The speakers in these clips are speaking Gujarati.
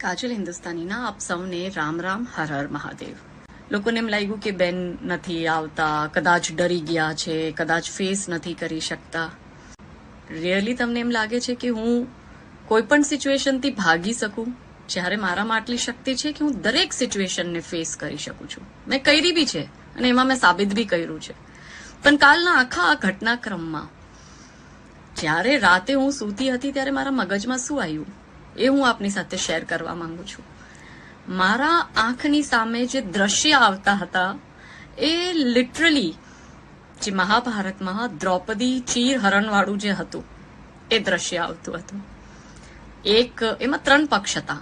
કાજલ હિન્દુસ્તાનીના આપ સૌને રામ રામ હર હર મહાદેવ લોકોને એમ લાગ્યું કે બેન નથી આવતા કદાચ ડરી ગયા છે કદાચ ફેસ નથી કરી શકતા રિયલી તમને એમ લાગે છે કે હું કોઈ પણ સિચ્યુએશનથી ભાગી શકું જ્યારે મારામાં આટલી શક્તિ છે કે હું દરેક સિચ્યુએશનને ફેસ કરી શકું છું મેં કરી બી છે અને એમાં મેં સાબિત બી કર્યું છે પણ કાલના આખા આ ઘટનાક્રમમાં જ્યારે રાતે હું સૂતી હતી ત્યારે મારા મગજમાં શું આવ્યું એ હું આપની સાથે શેર કરવા માંગુ છું. મારા આંખની સામે જે દ્રશ્ય આવતા હતા, એ લિટરલી જે મહાભારતમાં દ્રૌપદી ચીર હરણવાળું જે હતું, એ દ્રશ્ય આવતું હતું. એક, એમાં ત્રણ પક્ષ હતા.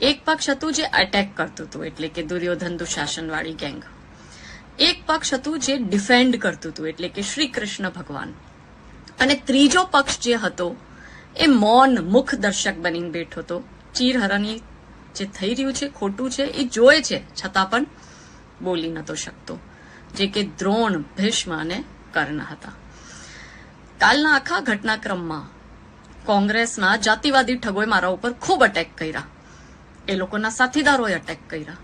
એક પક્ષ હતું જે અટેક કરતું હતું, એટલે કે દુર્યોધન દુશાસન વાળી ગેંગ એક પક્ષ હતું જે ડિફેન્ડ કરતું હતું, એટલે કે શ્રી કૃષ્ણ ભગવાન. અને ત્રીજો પક્ષ જે હતો એ મૌન મુખ દર્શક બનીને બેઠો હતો. ચીરહરણી જે થઈ રહ્યું છે, ખોટું છે, એ જોયે છે. છતાં પણ બોલી નતો શકતો. જે કે દ્રોણ, ભીષ્મ અને કર્ણ હતા. કાલના આખા ઘટનાક્રમમાં કોંગ્રેસના જાતિવાદી ઠગોએ મારા ઉપર ખૂબ અટેક કર્યા. એ લોકોના સાથીદારોએ અટેક કર્યા.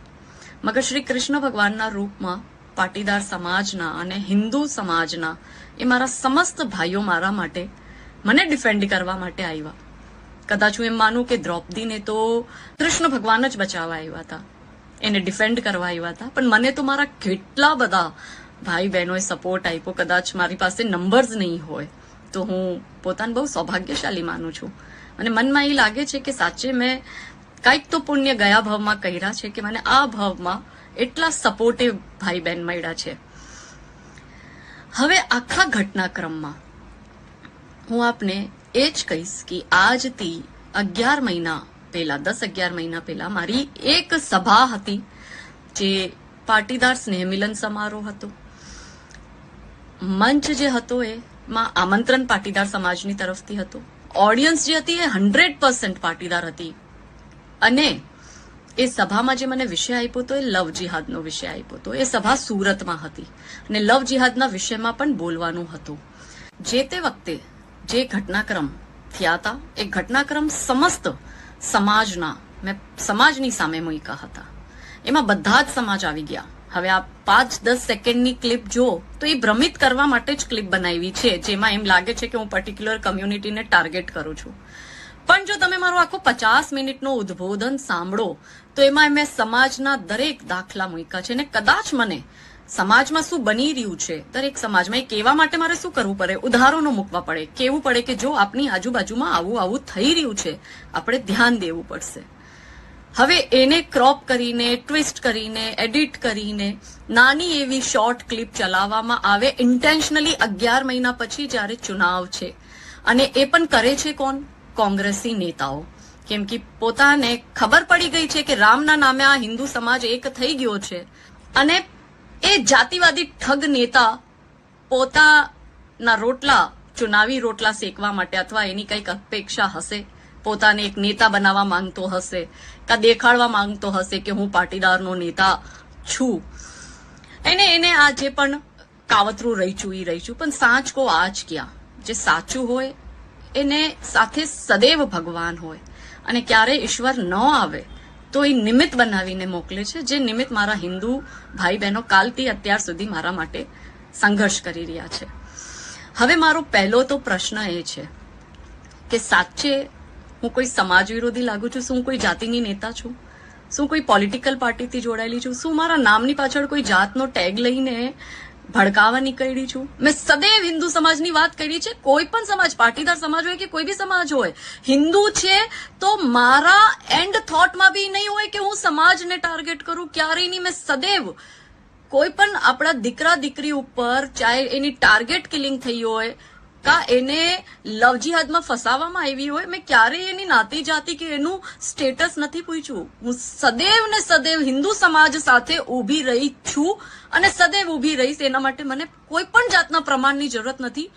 મગર શ્રી કૃષ્ણ ભગવાનના રૂપમાં પાટીદાર સમાજના અને હિન્દુ સમાજના એ મારા સમસ્ત ભાઈઓ મારા માટે મને ડિફેન્ડ કરવા માટે આવ્યા કદાચ હું એમ માનું કે દ્રૌપદીને તો કૃષ્ણ ભગવાન જ બચાવવા આવ્યા હતા. એને ડિફેન્ડ કરવા આવ્યા હતા. પણ મને તો મારા કેટલા બધા ભાઈ બહેનોએ સપોર્ટ આપ્યો. કદાચ મારી પાસે નંબર્સ નહીં હોય. તો હું પોતાને બહુ સૌભાગ્યશાળી માનું છું. અને મનમાં એ લાગે છે કે સાચે મેં કંઈક તો પુણ્ય ગયા ભાવમાં કર્યા છે કે મને આ ભાવમાં એટલા સપોર્ટિવ ભાઈ બહેન મળ્યા છે. હવે આખા ઘટનાક્રમમાં હું આપને એ જ કહીશ કે આજથી અગિયાર મહિના પહેલા, દસ અગિયાર મહિના પહેલા મારી એક સભા હતી જે પાટીદાર સ્નેહ મિલન સમારોહ હતો. મંચ જે હતો એ માં આમંત્રણ પાટીદાર સમાજની તરફથી હતો. ઓડિયન્સ જે હતી એ હંડ્રેડ પર્સન્ટ પાટીદાર હતી. અને એ સભામાં જે મને વિષય આપ્યો હતો એ લવ જિહાદનો વિષય આપ્યો હતો. એ સભા સુરતમાં હતી. અને લવ જિહાદના વિષયમાં પણ બોલવાનું હતું. જે તે વખતે જે ઘટનાક્રમ થયા હતા, એ ઘટનાક્રમ સમસ્ત સમાજના, મેં સમાજની સામે મૂક્યા હતા. એમાં બધા જ સમાજ આવી ગયા. હવે આ પાંચ, દસ સેકન્ડની ક્લિપ જો તો એ ભ્રમિત કરવા માટે જ ક્લિપ બનાવી છે, જેમાં એમ લાગે છે કે હું પર્ટિક્યુલર કમ્યુનિટીને ટાર્ગેટ કરું છું. પણ જો તમે મારો આખો પચાસ મિનિટનો ઉદ્બોધન સાંભળો, તો એમાં મેં સમાજના દરેક દાખલા મૂક્યા છે અને કદાચ મને સમાજમાં શું બની રહ્યું છે? દરેક સમાજમાં એ કહેવા માટે મારે શું કરવું પડે? ઉદાહરણો મૂકવા પડે. કેવું પડે કે જો આપની આજુબાજુમાં આવું આવું થઈ રહ્યું છે, આપણે ધ્યાન દેવું પડશે. હવે એને ક્રોપ કરીને ટ્વિસ્ટ કરીને એડિટ કરીને, નાની એવી શોર્ટ ક્લિપ ચલાવવામાં આવે ઇન્ટેન્શનલી અગિયાર મહિના પછી જ્યારે ચુનાવ છે. અને એ પણ કરે છે કોણ? કોંગ્રેસી નેતાઓ. કેમ કે પોતાને ખબર પડી ગઈ છે કે રામના નામે આ હિન્દુ સમાજ એક થઈ ગયો છે. અને એ જાતિવાદી ઠગ નેતા પોતાના રોટલા, ચુનાવી રોટલા શેકવા માટે અથવા એની કંઈક અપેક્ષા હશે, પોતાને એક નેતા બનાવવા માંગતો હશે, કા દેખાડવા માંગતો હશે કે હું પાટીદારનો નેતા છું. એને એને આ જે પણ કાવતરું રહી છું એ રહી છું પણ સાચ કો આજ ક્યાં? જે સાચું હોય, એને સાથે સદૈવ ભગવાન હોય. અને ક્યારે ઈશ્વર ન આવે તો એ નિમિત્ત બનાવીને મોકલે છે, જે નિમિત્ત મારા હિન્દુ ભાઈ બહેનો કાલથી અત્યાર સુધી મારા માટે સંઘર્ષ કરી રહ્યા છે. હવે મારો પહેલો તો પ્રશ્ન એ છે કે સાચે હું કોઈ સમાજ વિરોધી લાગુ છું? શું કોઈ જાતિની નેતા છું? શું કોઈ પોલિટિકલ પાર્ટીથી જોડાયેલી છું? શું મારા નામની પાછળ કોઈ જાતનો ટેગ લઈને ભડકાવા નીકળી છું. મેં સદૈવ હિન્દુ સમાજની વાત કરી છે. કોઈ પણ સમાજ, પાટીદાર સમાજ હોય કે કોઈ બી સમાજ હોય, હિન્દુ છે તો મારા એન્ડ થોટમાં બી નહીં હોય કે હું સમાજને ટાર્ગેટ કરું. ક્યારેય નહીં. મેં સદૈવ કોઈ પણ આપણા દીકરા દીકરી ઉપર, ચાહે એની ટાર્ગેટ કિલિંગ થઈ હોય કા એને લવ જિહાદમાં ફસાવવામાં આવી હોય? મેં ક્યારેય એની નાતી જાતિ કે એનું સ્ટેટસ નથી પૂછ્યું. હું સદૈવ ને સદૈવ હિન્દુ સમાજ સાથે ઊભી રહી છું અને સદૈવ ઊભી રહીશ. એના માટે મને કોઈ પણ જાતના પ્રમાણની જરૂરત નથી.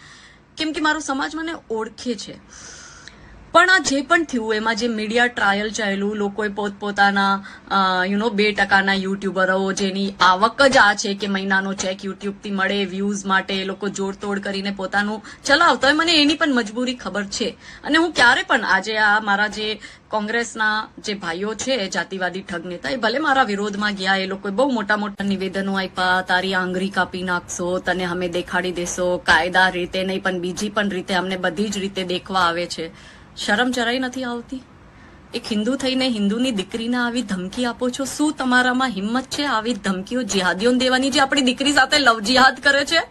કેમ કે મારો સમાજ મને ઓળખે છે. પણ આ જે પણ થયું, એમાં જે મીડિયા ટ્રાયલ ચાલ્યું, લોકોએ પોતપોતાના યુ નો બે ટકાના યુટ્યુબરો જેની આવક જ આ છે કે મહિનાનો ચેક યુટ્યુબથી મળે વ્યૂઝ માટે એ લોકો જોડતોડ કરીને પોતાનું ચલાવતા હોય, મને એની પણ મજબૂરી ખબર છે. અને હું ક્યારે પણ આજે આ મારા જે કોંગ્રેસના જે ભાઈઓ છે જાતિવાદી ઠગ નેતા, એ ભલે મારા વિરોધમાં ગયા, એ લોકોએ બહુ મોટા મોટા નિવેદનો આપ્યા, તારી આંગળી કાપી નાખશો, તને અમે દેખાડી દેશો, કાયદા રીતે નહીં, પણ બીજી પણ રીતે અમને બધી જ રીતે દેખવા આવે છે. શરમ જરાય નથી આવતી? એક હિન્દુ થઈને હિન્દુની દીકરીને આવી ધમકી આપો છો? શું તમારામાં હિંમત છે આવી ધમકીઓ જિહાદીઓને દેવાની જે આપણી દીકરી સાથે લવ જિહાદ કરે છે?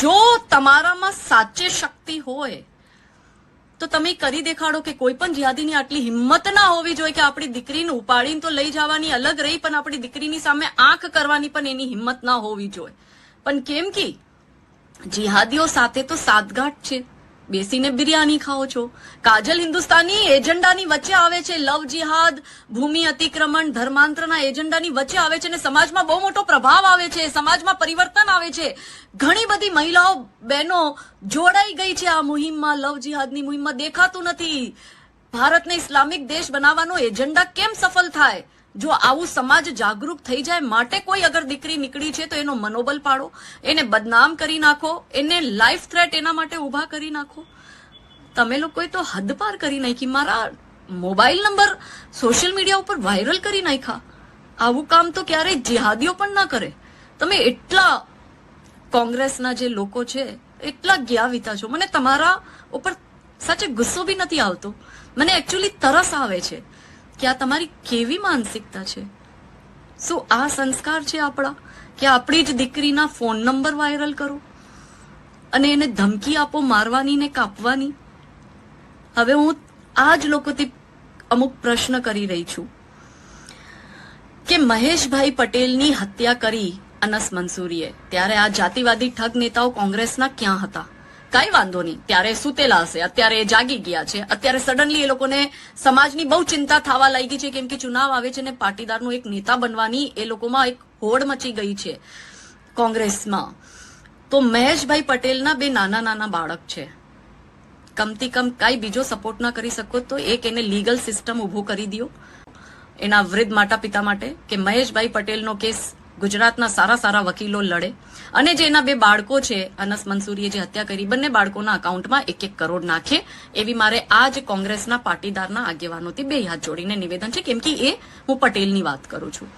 જો તમારામાં સાચે શક્તિ હોય, તો તમે કરી દેખાડો કે કોઈ પણ જિહાદીની આટલી હિંમત ના હોવી જોઈએ કે આપણી દીકરીને ઉપાડીને તો લઈ જવાની અલગ રહી, પણ આપણી દીકરીની સામે આંખ કરવાની પણ એની હિંમત ના હોવી જોઈએ. પણ કેમ કે જિહાદીઓ સાથે તો સાતગાંઠ છે. બેસીને બિરયાની ખાઓ છો. કાજલ હિન્દુસ્તાની એજન્ડાની વચ્ચે આવે છે લવ જિહાદ, ભૂમિ અતિક્રમણ, ધર્માંતરના એજન્ડાની વચ્ચે આવે છે અને સમાજમાં બહુ મોટો પ્રભાવ આવે છે, સમાજમાં પરિવર્તન આવે છે. ઘણી બધી મહિલાઓ, બહેનો જોડાઈ ગઈ છે આ મુહિમમાં, લવ જિહાદની મુહિમમાં દેખાતું નથી. ભારતને ઇસ્લામિક દેશ બનાવવાનો એજન્ડા કેમ સફળ થાય? જો આવું સમાજ જાગૃત થઈ જાય માટે કોઈ અગર દીકરી નીકળી છે તો એનો મનોબલ પાડો, એને બદનામ કરી નાખો, એને લાઈફ થ્રેટ એના માટે ઊભા કરી નાખો. તમે લોકોએ તો હદપાર કરી નાખી. મારા મોબાઈલ નંબર સોશિયલ મીડિયા ઉપર વાયરલ કરી નાખ્યા. આવું કામ તો ક્યારેય જિહાદીઓ પણ ના કરે. તમે એટલા કોંગ્રેસના જે લોકો છે, એટલા જ્ઞાવિતા છો. મને તમારા ઉપર સાચે ગુસ્સો બી નથી આવતો. મને એકચ્યુઅલી તરસ આવે છે કે આ તમારી કેવી માનસિકતા છે? શું આ સંસ્કાર છે આપણા? કે આપણી જ દીકરીના ફોન નંબર વાયરલ કરો? અને એને ધમકી આપો મારવાની ને કાપવાની? હવે હું આ જ લોકોથી અમુક પ્રશ્ન કરી રહી છું. કે મહેશભાઈ પટેલની હત્યા કરી અનસ મંસૂરીએ, ત્યારે આ જાતિવાદી ઠગ નેતાઓ કોંગ્રેસના ક્યાં હતા? કઈ વાંધો નહીં. ત્યારે સુતેલા હશે. અત્યારે જાગી ગયા છે. અત્યારે સડનલી એ લોકોને સમાજની બહુ ચિંતા થવા લાગી છે, કેમ કે ચુનાવ આવે છે ને પાટીદારનો એક નેતા બનવાની એ લોકોમાં એક હોડ મચી ગઈ છે કોંગ્રેસમાં. તો મહેશભાઈ પટેલના બે નાના નાના બાળક છે. કમથી કમ કાંઈ બીજો સપોર્ટ ના કરી શકો તો એક એને લીગલ સિસ્ટમ ઊભું કરી દો એના વૃદ્ધ માતા પિતા માટે કે મહેશભાઈ પટેલનો કેસ ગુજરાતના સારા સારા વકીલો લડે. અને જે એના બે બાળકો છે, અનસ મંસૂરીએ જે હત્યા કરી, બંને બાળકોના અકાઉન્ટમાં એક એક કરોડ નાખે. એવી મારે આ જ કોંગ્રેસના પાટીદારના આગેવાનોથી બે હાથ જોડીને નિવેદન છે. કેમ કે એ હું પટેલની વાત કરું છું.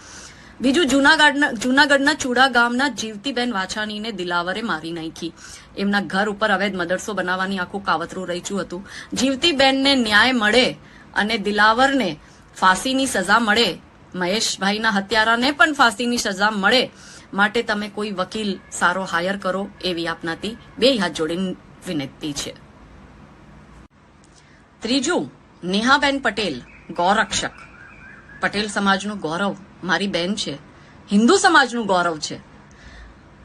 બીજું, જુનાગઢના જુનાગઢના ચુડા ગામના જીવતીબેન વાછાણીને દિલાવરે મારી નાખી. એમના ઘર ઉપર અવૈધ મદરસો બનાવવાની આખું કાવતરું રચ્યું હતું. જીવતીબેનને ન્યાય મળે અને દિલાવરને ફાંસીની સજા મળે મહેશભાઈના હત્યારાને પણ ફાંસીની સજા મળે માટે તમે કોઈ વકીલ સારો હાયર કરો એવી આપનાથી બે હાથ જોડીને વિનંતી છે. ત્રીજું, નેહાબેન પટેલ, ગૌરક્ષક. પટેલ સમાજનું ગૌરવ મારી બેન છે. હિન્દુ સમાજનું ગૌરવ છે.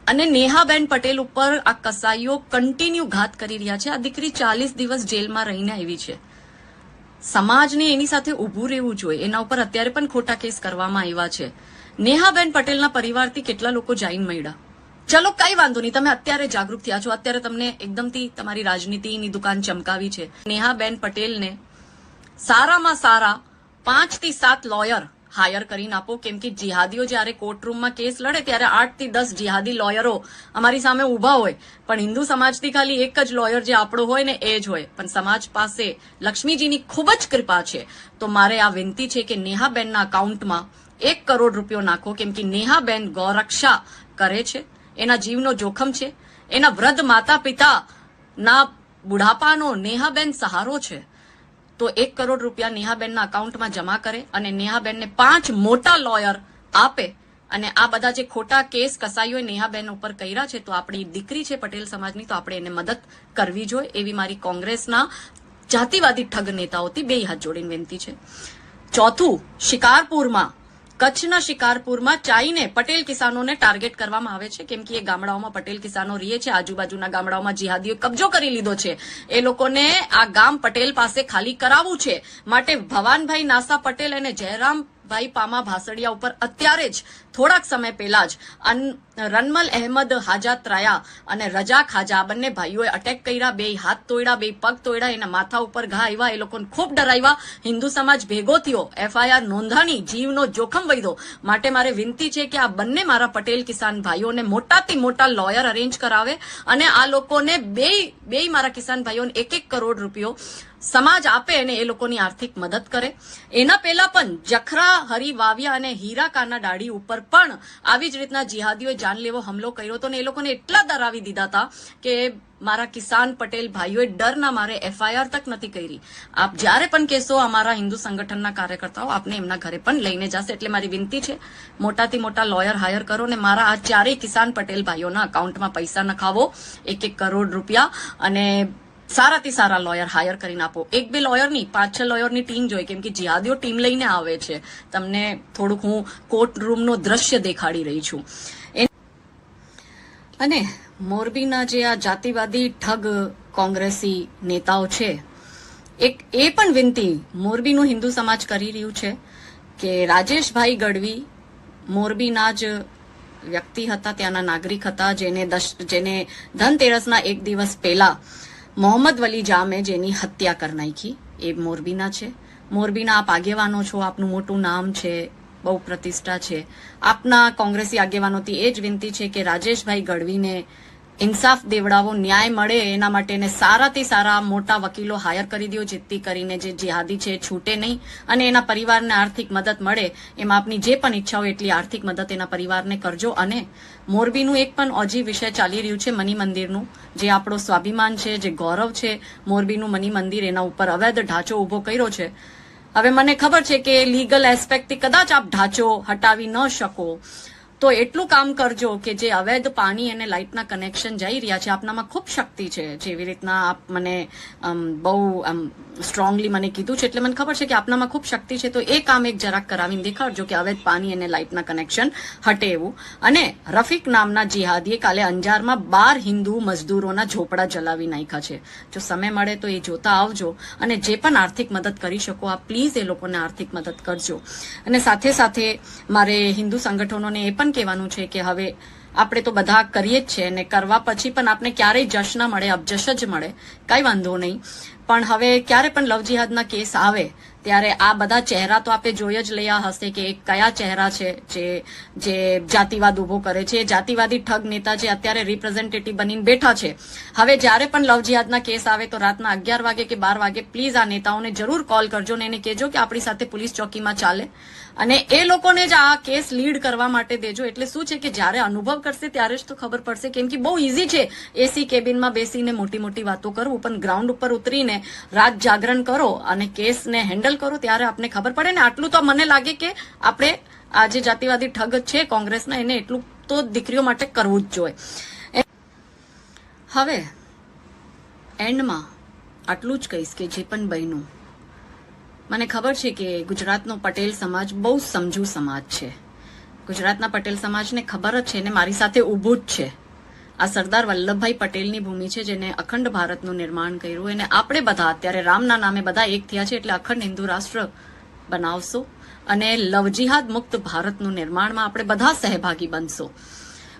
અને નેહાબેન પટેલ ઉપર આ કસાઈઓ કન્ટિન્યુ ઘાત કરી રહ્યા છે. આ દીકરી ચાલીસ દિવસ જેલમાં રહીને આવી છે. સમાજને એની સાથે ઊભું રહેવું જોઈએ. એના ઉપર અત્યારે પણ ખોટા કેસ કરવામાં આવ્યા છે. નેહાબેન પટેલના પરિવારથી કેટલા લોકો જાઈન મળ્યા? ચલો, કઈ વાંધો નહીં. તમે અત્યારે જાગૃત થયા છો. અત્યારે તમને એકદમથી તમારી રાજનીતિની દુકાન ચમકાવી છે. નેહાબેન પટેલને સારામાં સારા પાંચથી સાત લોયર હાયર કરીને આપો. કેમ કે જિહાદીઓ જ્યારે કોર્ટરૂમમાં કેસ લડે ત્યારે આઠથી દસ જિહાદી લોયરો અમારી સામે ઊભા હોય. પણ હિન્દુ સમાજથી ખાલી એક જ લોયર જે આપણો હોય ને એ જ હોય. પણ સમાજ પાસે લક્ષ્મીજીની ખૂબ જ કૃપા છે. તો મારે આ વિનંતી છે કે નેહાબેનના અકાઉન્ટમાં એક કરોડ રૂપિયો નાખો. કેમ કે નેહાબેન ગૌરક્ષા કરે છે. એના જીવનો જોખમ છે. એના વૃદ્ધ માતા પિતા ના બુઢાપાનો નેહાબેન સહારો છે. તો એક કરોડ રૂપિયા નેહાબેનના અકાઉન્ટમાં જમા કરે અને નેહાબેનને પાંચ મોટા લોયર આપે. અને આ બધા જે ખોટા કેસ કસાઈઓ નેહાબેન ઉપર કર્યા છે, તો આપણી દીકરી છે પટેલ સમાજની, તો આપણે એને મદદ કરવી જોઈએ એવી મારી કોંગ્રેસના જાતિવાદી ઠગ નેતાઓથી બે હાથ જોડીને વિનંતી છે. ચોથું, શિકારપુરમાં કચ્છના શિકારપુરમાં ચાઈને પટેલ કિસાનોને ટાર્ગેટ કરવામાં આવે છે. કેમ કે એ ગામડાઓમાં પટેલ કિસાનો રહીએ છે. આજુબાજુના ગામડાઓમાં જિહાદીઓ કબજો કરી લીધો છે. એ લોકોને આ ગામ પટેલ પાસે ખાલી કરાવવું છે. માટે ભવાનભાઈ નાસા પટેલ અને જયરામભાઈ પામા ભાસડિયા ઉપર અત્યારે જ થોડાક સમય પહેલા જ રનમલ અહેમદ હાજાત રાયા અને રજા ખાજા આ બંને ભાઈઓએ અટેક કર્યા. બે હાથ તોડ્યા, બે પગ તોડ્યા, એના માથા ઉપર ઘા આવ્યા. એ લોકોને ખૂબ ડરાવ્યા. હિન્દુ સમાજ ભેગો થયો. એફઆઈઆર નોંધાણી જીવનો જોખમ વૈધો. માટે મારે વિનંતી છે કે આ બંને મારા પટેલ કિસાન ભાઈઓને મોટાથી મોટા લોયર અરેન્જ કરાવે અને આ લોકોને બે બે મારા કિસાન ભાઈઓને એક એક કરોડ રૂપિયો સમાજ આપે અને એ લોકોની આર્થિક મદદ કરે. એના પહેલા પણ જખરા હરી વાવિયા અને હીરાકાના ડાળી ઉપર પણ આવી જ રીતના જિહાદીઓએ જાનલેવો હુમલો કર્યો હતો ને એ લોકોને એટલા ડરાવી દીધા હતા કે મારા કિસાન પટેલ ભાઈઓએ ડરના મારે એફઆઈઆર તક નથી કરી. આપ જ્યારે પણ કહેશો અમારા હિન્દુ સંગઠનના કાર્યકર્તાઓ આપને એમના ઘરે પણ લઈને જશે એટલે મારી વિનંતી છે, મોટાથી મોટા લોયર હાયર કરો ને મારા આ ચારેય કિસાન પટેલ ભાઈઓના અકાઉન્ટમાં પૈસા નખાવો, એક એક કરોડ રૂપિયા અને સારાથી સારા લોયર હાયર કરીને આપો. એક બે લોયર નહીં, પાંચ છ લોયરની ટીમ જોઈએ કેમ કે જિહાદીઓ ટીમ લઈને આવે છે. તમને થોડુંક હું કોર્ટ રૂમનો દ્રશ્ય દેખાડી રહી છું. અને મોરબીના જે આ જાતિવાદી ઠગ કોંગ્રેસી નેતાઓ છે, એક એ પણ વિનંતી, મોરબીનું હિન્દુ સમાજ કરી રહ્યું છે કે રાજેશભાઈ ગઢવી મોરબીના જ વ્યક્તિ હતા, ત્યાંના નાગરિક હતા, જેને જેને ધનતેરસના એક દિવસ પહેલા મોહમ્મદ વલી જામે જેની હત્યા કરી નાખી એ મોરબીના છે. મોરબીના આપ આગેવાનો છો, આપનું મોટું નામ છે, બહુ પ્રતિષ્ઠા છે. આપના કોંગ્રેસી આગેવાનોથી એ જ વિનંતી છે કે રાજેશભાઈ ગઢવીને ઇન્સાફ દેવડાવો, ન્યાય મળે, એના માટે એને સારાથી સારા મોટા વકીલો હાયર કરી દો, જેથી કરીને જે જિહાદી છે છૂટે નહીં અને એના પરિવારને આર્થિક મદદ મળે. એમાં આપની જે પણ ઈચ્છા હોય એટલી આર્થિક મદદ એના પરિવારને કરજો અને મોરબીનું એક પણ ઓજી વિષય ચાલી રહ્યું છે મની મંદિરનું, જે આપણો સ્વાભિમાન છે, જે ગૌરવ છે, મોરબીનું મની મંદિર એના ઉપર અવૈધ ઢાંચો ઊભો કર્યો છે. હવે મને ખબર છે કે લીગલ એસ્પેક્ટથી કદાચ આપ ઢાંચો હટાવી ન શકો. તો એટલું કામ કરજો કે જે અવૈધ પાણી અને લાઇટના કનેક્શન જઈ રહ્યા છે. આપનામાં ખૂબ શક્તિ છે. જેવી રીતના આપ મને બહુ આમ સ્ટ્રોંગલી મને કીધું છે. એટલે મને ખબર છે કે આપનામાં ખૂબ શક્તિ છે. તો એ કામ એક જરાક કરાવીને દેખાડજો કે અવૈધ પાણી અને લાઇટના કનેક્શન હટે એવું. અને રફીક નામના જિહાદીએ કાલે અંજારમાં બાર હિન્દુ મજદૂરોના ઝોપડા જલાવી નાખ્યા છે. જો સમય મળે તો એ જોતા આવજો અને જે પણ આર્થિક મદદ કરી શકો આ પ્લીઝ એ લોકોને આર્થિક મદદ કરજો. અને સાથે સાથે મારે હિન્દુ સંગઠનોને એ પણ કહેવાનું છે કે હવે આપણે તો બધા કરીએ જ છે અને કરવા પછી પણ આપણે ક્યારેય જશ ના મળે અબજશ જ મળે. કાંઈ વાંધો નહીં. પણ હવે ક્યારે પણ લવ જિહાદના કેસ આવે, ત્યારે આ બધા ચહેરા તો આપણે જોઈ જ લયા હશે કે કયા ચહેરા છે, જે જે જાતિવાદ ઊભો કરે છે. જાતિવાદી ઠગ નેતા જે અત્યારે રિપ્રેઝેન્ટેટિવ બનીને બેઠા છે. હવે જ્યારે પણ લવ જિહાદના કેસ આવે તો રાતના અગિયાર વાગે કે બાર વાગે પ્લીઝ આ નેતાઓને જરૂર કોલ કરજો ને એને કહેજો કે આપણી સાથે પોલીસ ચોકીમાં ચાલે. અને એ લોકોને જ આ કેસ લીડ કરવા માટે દેજો. એટલે શું છે કે જ્યારે અનુભવ કરશે ત્યારે જ તો ખબર પડશે કેમ કે બહુ ઇઝી છે. એસી કેબિનમાં બેસીને મોટી મોટી વાતો કરવું, પણ ગ્રાઉન્ડ ઉપર ઉતરીને રાત જાગરણ કરો અને કેસને હેન્ડલ કરો ત્યારે આપને ખબર પડે ને આટલું તો મને લાગે કે આપણે આ જે જાતિવાદી ઠગ છે કોંગ્રેસના, એને એટલું તો દીકરીઓ માટે કરવું જ જોઈએ. હવે એન્ડમાં આટલું જ કહીશ કે જે પણ બન્યું મને ખબર છે કે ગુજરાતનો પટેલ સમાજ બહુ સમજુ સમાજ છે. ગુજરાતના પટેલ સમાજને ખબર જ છે ને મારી સાથે ઊભું જ છે. આ સરદાર વલ્લભભાઈ પટેલની ભૂમિ છે જેને અખંડ ભારતનું નિર્માણ કર્યું. અને આપણે બધા અત્યારે રામના નામે બધા એક થયા છે એટલે અખંડ હિન્દુ રાષ્ટ્ર બનાવશો અને લવજિહાદ મુક્ત ભારતનું નિર્માણમાં આપણે બધા સહભાગી બનશો.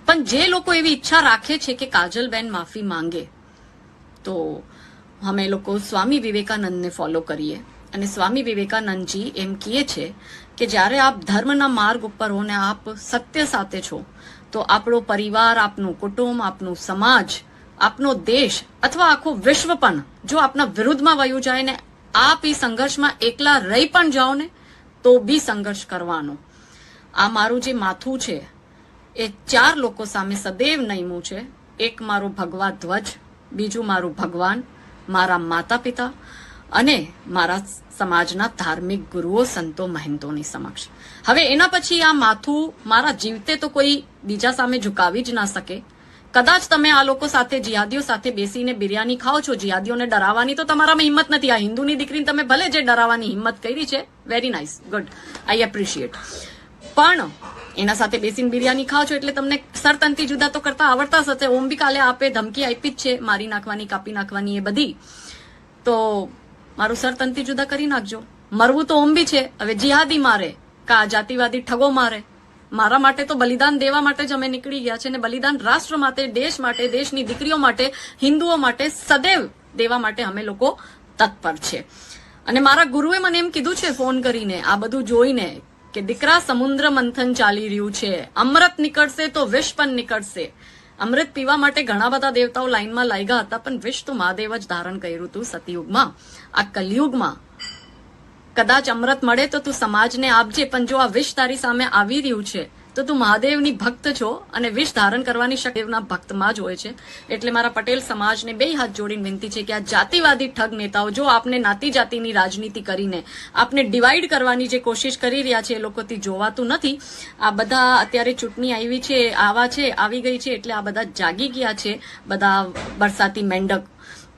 પણ જે લોકો એવી ઈચ્છા રાખે છે કે કાજલબેન માફી માંગે, તો અમે લોકો સ્વામી વિવેકાનંદને ફોલો કરીએ. અને સ્વામી વિવેકાનંદજી એમ કહે છે કે જ્યારે આપ ધર્મના માર્ગ ઉપર હો ને આપ સત્ય સાથે છો, તો આપણો પરિવાર, આપનું કુટુંબ, આપનું સમાજ, આપનો દેશ અથવા આખું વિશ્વ પણ જો આપના વિરુદ્ધમાં વયું જાય ને આપ એ સંઘર્ષમાં એકલા રહી પણ જાઓ ને, તો બી સંઘર્ષ કરવાનો. આ મારું જે માથું છે, એ ચાર લોકો સામે સદૈવ નયમું છે. એક મારો ભગવા ધ્વજ, બીજું મારું ભગવાન, મારા માતા પિતા અને મારા સમાજના ધાર્મિક ગુરુઓ, સંતો, મહંતોની સમક્ષ. હવે એના પછી આ માથું મારા જીવતે તો કોઈ બીજા સામે ઝુકાવી જ ના શકે. કદાચ તમે આ લોકો સાથે જિહાદીઓ સાથે બેસીને બિરયાની ખાઓ છો. જિહાદીઓને ડરાવવાની તો તમારામાં હિંમત નથી. આ હિન્દુની દીકરીને તમે ભલે જે ડરાવવાની હિંમત કરી છે very nice good I appreciate પણ એના સાથે બેસીને બિરયાની ખાઓ છો એટલે તમને સરતંતી જુદા તો કરતા આવડતા સાથે ઓમ બી કાલે આપે ધમકી આપી જ છે. મારી નાખવાની, કાપી નાખવાની એ બધી. તો મારું સરતંતી જુદા કરી નાખજો. મરવું તો ઓમ્બી છે, હવે જિહાદી મારે, કા જાતિવાદી ઠગો મારે. મારા માટે તો બલિદાન દેવા માટે જ અમે નીકળી ગયા છે અને બલિદાન રાષ્ટ્ર માટે, દેશ માટે, દેશની દીકરીઓ માટે, હિન્દુઓ માટે સદૈવ દેવા માટે અમે લોકો તત્પર છે. અને મારા ગુરુએ મને એમ કીધું છે ફોન કરીને, આ બધું જોઈને, કે દીકરા સમુદ્ર મંથન ચાલી રહ્યું છે, અમૃત નીકળશે તો વિશ્વ પણ નીકળશે. અમૃત પીવા માટે ઘણા બધા દેવતાઓ લાઈનમાં લાગ્યા હતા, પણ વિષ તો મહાદેવ જ ધારણ કર્યું હતું સતયુગમાં. આ કલયુગમાં કદાચ અમૃત મળે તો તું સમાજને આપજે, પણ જો આ વિષ તારી સામે આવી રહ્યું છે તો તું મહાદેવની ભક્ત છો અને વિષ ધારણ કરવાની શક્તિના ભક્તમાં જ હોય છે. એટલે મારા પટેલ સમાજને બે હાથ જોડીને વિનંતી છે કે આ જાતિવાદી ઠગ નેતાઓ, જો આપને નાતી જાતિની રાજનીતિ કરીને આપને ડિવાઈડ કરવાની જે કોશિશ કરી રહ્યા છે એ લોકોથી જોવાતું નથી. આ બધા અત્યારે ચૂંટણી આવી છે, આવા છે, આવી ગઈ છે, એટલે આ બધા જાગી ગયા છે, બધા બરસાતી મેંડક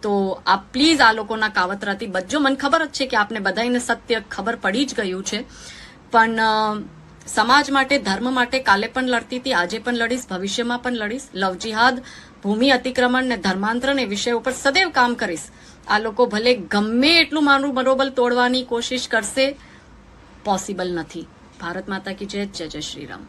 તો આ પ્લીઝ આ લોકોના કાવતરાથી બચજો. મને ખબર જ છે કે આપને બધાને સત્ય ખબર પડી જ ગયું છે. પણ સમાજ માટે, ધર્મ માટે કાલે પણ લડતી હતી, આજે પણ લડીશ, ભવિષ્યમાં પણ લડીશ. લવ જિહાદ, ભૂમિ અતિક્રમણ ને ધર્માંતરણ એ વિષય ઉપર સદૈવ કામ કરીશ. આ લોકો ભલે ગમે એટલું મારું મનોબલ તોડવાની કોશિશ કરશે પોસિબલ નથી. ભારત માતા કી જય જય જય શ્રી રામ